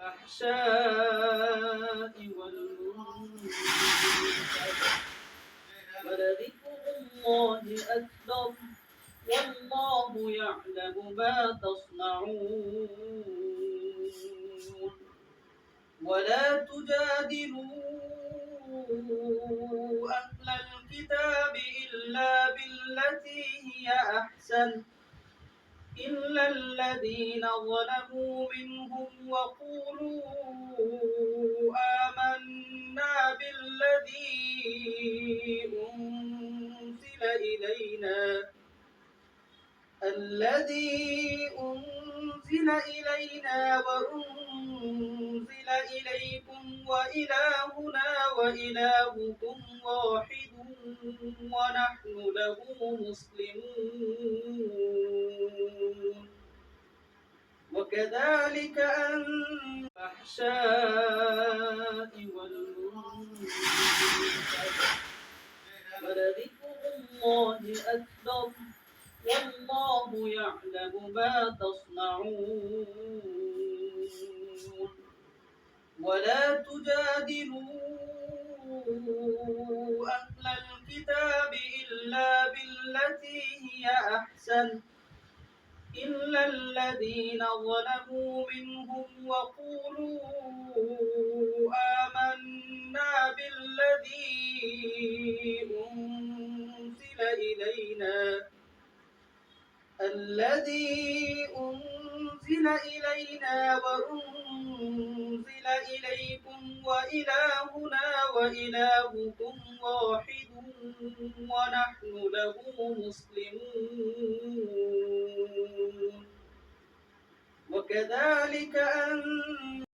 الفحشاء والمنكر ولذكر الله أكبر والله يعلم ما تصنعون. ولا تجادلوا أهل الكتاب إلا بالتي هي أحسن. إلا الذين ظلموا منهم وقولوا آمنا بالذي أنزل إلينا الذي أنزل إلينا وأنزل إليكم وإلهنا وإلهكم واحد ونحن له مسلمون. وكذلك الفحشاء والمنكر ولذكر الله أكبر والله يعلم ما تصنعون ولا تجادلوا أهل الكتاب إلا بالتي هي أحسن إلا الذين ظلموا منهم وقولوا آمنا بالذي أنزل إلينا الذي أنزل إلينا وأنزل إليكم وإلهنا وإلهكم واحد ونحن له مسلمون. وكذلك أن